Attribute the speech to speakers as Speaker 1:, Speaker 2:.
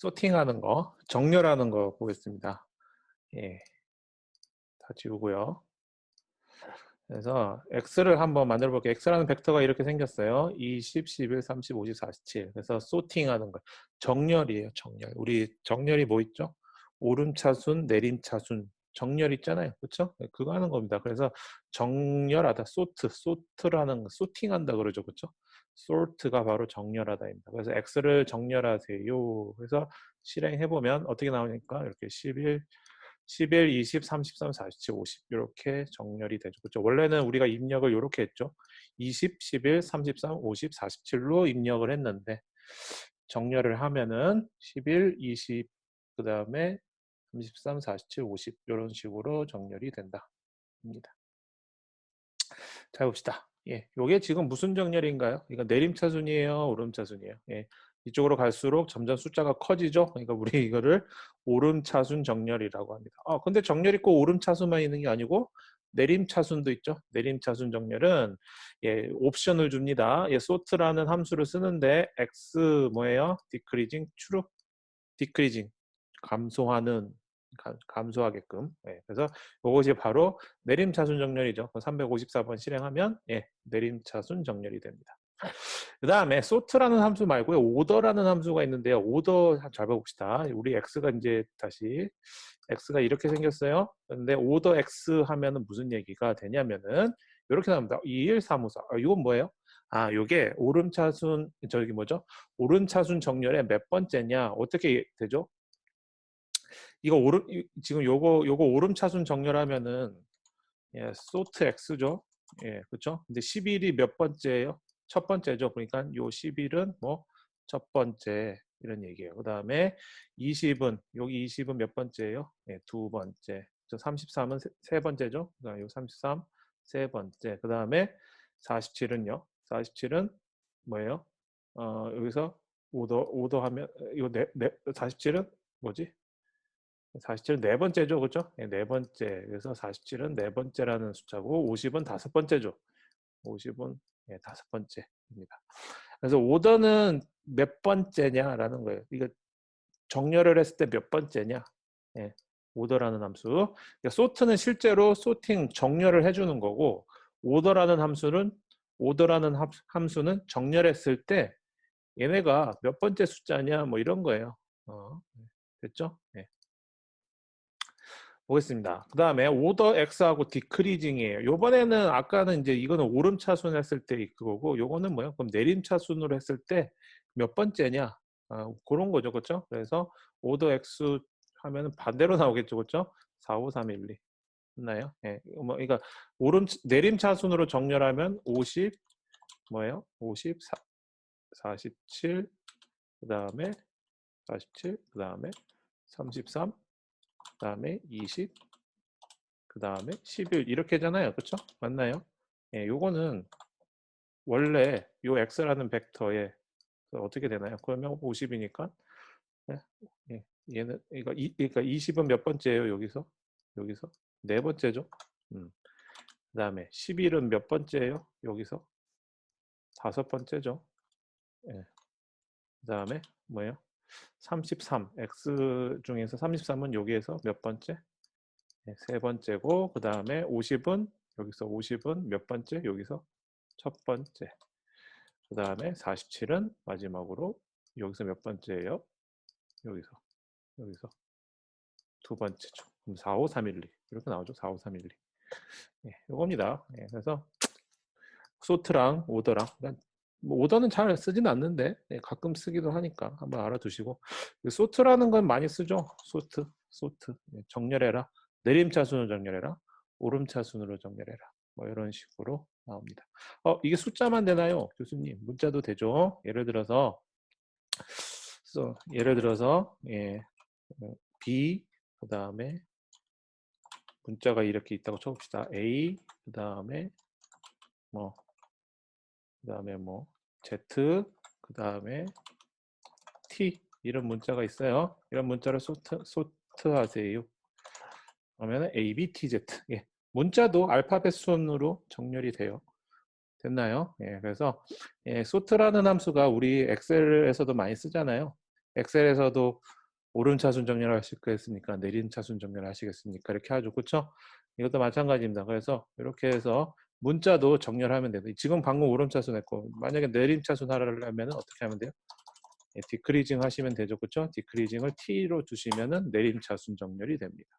Speaker 1: 소팅하는 거, 정렬하는 거 보겠습니다. 예, 다 지우고요. 그래서 x를 한번 만들어 볼게요. x라는 벡터가 이렇게 생겼어요. 20, 11, 30, 50, 47. 그래서 소팅하는 거. 정렬이에요. 정렬. 우리 정렬이 뭐 있죠? 오름차순, 내림차순. 정렬 있잖아요. 그렇죠? 그거 하는 겁니다. 그래서 정렬하다. 소트, 소트라는 거, 소팅한다 그러죠. 그렇죠? Sort가 바로 정렬하다입니다. 그래서 x를 정렬하세요. 그래서 실행해 보면 어떻게 나오니까 이렇게 11 11, 20, 33, 47, 50 이렇게 정렬이 되죠. 그렇죠? 원래는 우리가 입력을 이렇게 했죠. 20, 11, 33, 50, 47로 입력을 했는데 정렬을 하면은 11, 20, 그 다음에 33, 47, 50 이런 식으로 정렬이 된다. 입니다. 자 봅시다. 예, 요게 지금 무슨 정렬인가요? 이거 내림차순이에요, 오름차순이에요. 예, 이쪽으로 갈수록 점점 숫자가 커지죠. 그러니까 우리 이거를 오름차순 정렬이라고 합니다. 아, 근데 정렬 있고 오름차순만 있는 게 아니고 내림차순도 있죠. 내림차순 정렬은 예, 옵션을 줍니다. 예, sort라는 함수를 쓰는데 x 뭐예요? decreasing 추룩 decreasing 감소하는 감 소하게끔. 예, 그래서 이것이 바로 내림차순 정렬이죠. 354번 실행하면 예, 내림차순 정렬이 됩니다. 그 다음에 sort라는 함수 말고요. order라는 함수가 있는데요. order 잘 봐봅시다. 우리 x가 이제 다시 x가 이렇게 생겼어요. 근데 order x 하면은 무슨 얘기가 되냐면은 이렇게 나옵니다. 2, 1, 3, 5, 4. 아, 이건 뭐예요? 아, 요게 오름차순 저기 뭐죠? 오름차순 정렬의 몇 번째냐? 어떻게 되죠? 이거 오름 지금 요거 요거 오름차순 정렬하면은 예, sort x죠. 예, 그렇죠? 근데 11이 몇 번째예요? 첫 번째죠. 그러니까 요 11은 뭐 첫 번째 이런 얘기예요. 그 다음에 20은 여기 20은 몇 번째예요? 네, 두 번째. 저 33은 세, 세 번째죠. 그다음 요 33, 세 번째. 그 다음에 47은요. 47은 뭐예요? 어, 여기서 오더 오더 하면 이거 네, 네 47은 뭐지? 47은 네 번째죠. 그렇죠? 네, 네 번째. 그래서 47은 네 번째라는 숫자고 50은 다섯 번째죠. 50은 예, 다섯 번째입니다. 그래서 오더는 몇 번째냐라는 거예요. 이거 정렬을 했을 때 몇 번째냐? 예, 오더라는 함수. 그러니까 소트는 실제로 소팅 정렬을 해주는 거고 오더라는 함수는 오더라는 함수는 정렬했을 때 얘네가 몇 번째 숫자냐 뭐 이런 거예요. 어, 됐죠? 예. 보겠습니다. 그 다음에 오더 X하고 디크리징이에요. 요번에는 아까는 이제 이거는 오름 차순 했을 때 그거고 요거는 뭐야? 그럼 내림 차순으로 했을 때 몇 번째냐? 아, 그런 거죠. 그렇죠? 그래서 오더 X 하면은 반대로 나오겠죠. 그렇죠? 4, 5, 3, 1, 2. 맞나요? 예. 뭐 그러니까 오름 내림 차순으로 정렬하면 50 뭐예요? 54 47 그다음에 47 그다음에 33 그 다음에 20, 그 다음에 11 이렇게 잖아요. 그렇죠? 맞나요? 예, 요거는 원래 요 x라는 벡터에 어떻게 되나요? 그러면 50이니까 예, 예, 얘는 그러니까, 이, 그러니까 20은 몇 번째예요? 여기서 여기서 네 번째죠. 음. 그 다음에 11은 몇 번째예요? 여기서 다섯 번째죠. 예. 그 다음에 뭐예요? 33, x 중에서 33은 여기에서 몇 번째? 네, 세 번째고 그 다음에 50은 여기서 50은 몇 번째? 여기서 첫 번째. 그 다음에 47은 마지막으로 여기서 몇 번째예요? 여기서 여기서 두 번째죠. 그럼 4, 5, 3, 1, 2 이렇게 나오죠. 4, 5, 3, 1, 2. 네, 이겁니다. 네, 그래서 소트랑 오더랑 그러니까 뭐 오더는 잘 쓰지는 않는데 네, 가끔 쓰기도 하니까 한번 알아두시고 소트라는 건 많이 쓰죠. 소트, 소트 네, 정렬해라. 내림차순으로 정렬해라. 오름차순으로 정렬해라. 뭐 이런 식으로 나옵니다. 어 이게 숫자만 되나요, 교수님? 문자도 되죠. 예를 들어서 예를 들어서 예, 어, B 그 다음에 문자가 이렇게 있다고 쳐봅시다. A 그 다음에 뭐 그 다음에 뭐 Z 그 다음에 T 이런 문자가 있어요. 이런 문자를 소트, 소트하세요. 그러면 A, B, T, Z 예. 문자도 알파벳 순으로 정렬이 돼요. 됐나요? 예, 그래서 예, 소트라는 함수가 우리 엑셀에서도 많이 쓰잖아요. 엑셀에서도 오름차순 정렬 했으니까 내림차순 정렬 하시겠습니까? 이렇게 하죠. 그렇죠? 이것도 마찬가지입니다. 그래서 이렇게 해서 문자도 정렬하면 돼요. 지금 방금 오름차순 했고 만약에 내림차순 하려면 어떻게 하면 돼요? 예, 디크리징 하시면 되죠. 그렇죠? 디크리징을 T로 두시면은 내림차순 정렬이 됩니다.